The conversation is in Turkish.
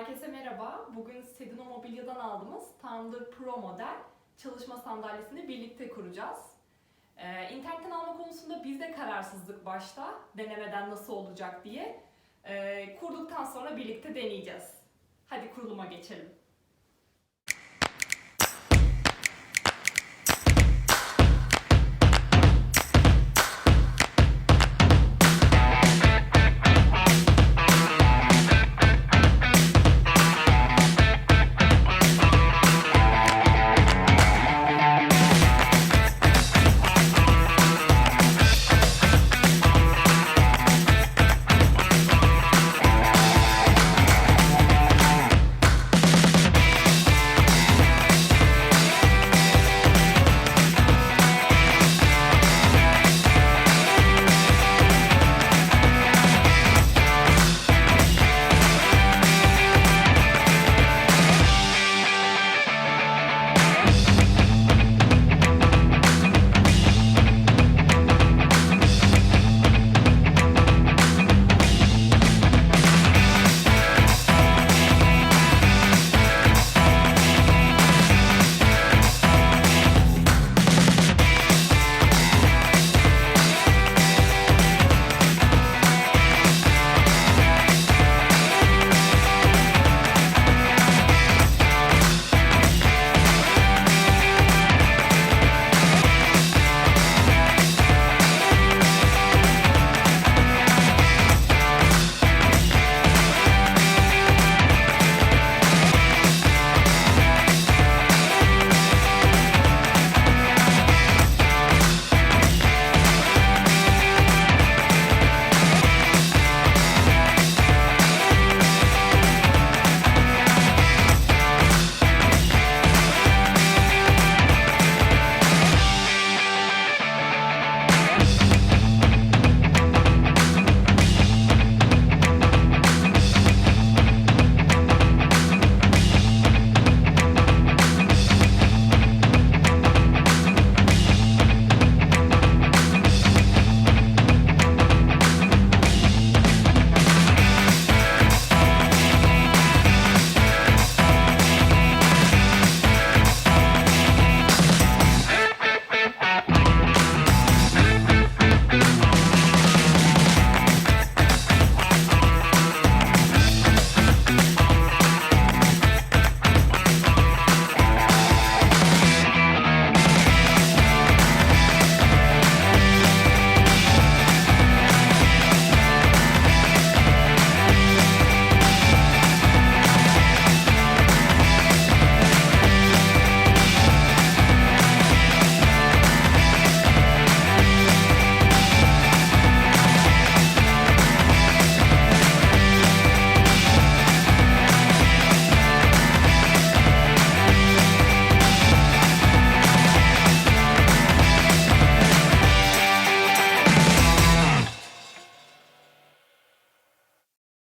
Herkese merhaba. Bugün Sedino Mobilya'dan aldığımız Thunder Pro model çalışma sandalyesini birlikte kuracağız. Ee, internetten alma konusunda biz de kararsızlık başta, denemeden nasıl olacak diye. Ee, kurduktan sonra birlikte deneyeceğiz. Hadi kuruluma geçelim.